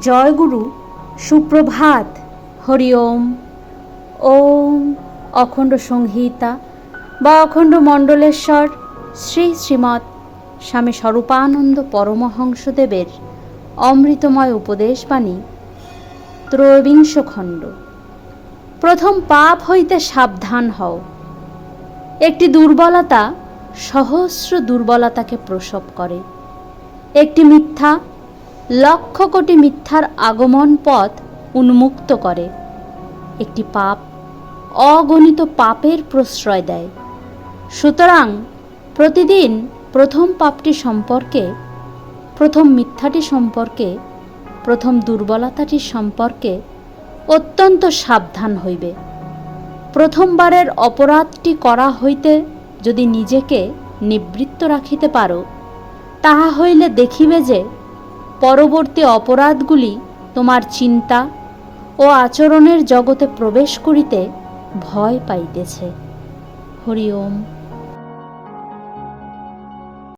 জয়গুরু, সুপ্রভাত। হরি ওম। ওম অখণ্ড সংহিতা বা অখণ্ড মণ্ডলেশ্বর শ্রী শ্রীমৎ স্বামী স্বরূপানন্দ পরমহংসদেবের অমৃতময় উপদেশবাণী ত্রয়োবিংশ খণ্ড প্রথম পাপ হইতে সাবধান হও। একটি দুর্বলতা সহস্র দুর্বলতাকে প্রসব করে। একটি মিথ্যা লক্ষ কোটি মিথ্যার আগমন পথ উন্মুক্ত করে। একটি পাপ অগণিত পাপের প্রশ্রয় দেয়। সুতরাং প্রতিদিন প্রথম পাপটি সম্পর্কে, প্রথম মিথ্যাটি সম্পর্কে, প্রথম দুর্বলতাটি সম্পর্কে অত্যন্ত সাবধান হইবে। প্রথমবারের অপরাধটি করা হইতে যদি নিজেকে নিবৃত্ত রাখিতে পারো, তাহা হইলে দেখিবে যে পরবর্তী অপরাধগুলি তোমার চিন্তা ও আচরণের জগতে প্রবেশ করিতে ভয় পাইতেছে। হরি ওম।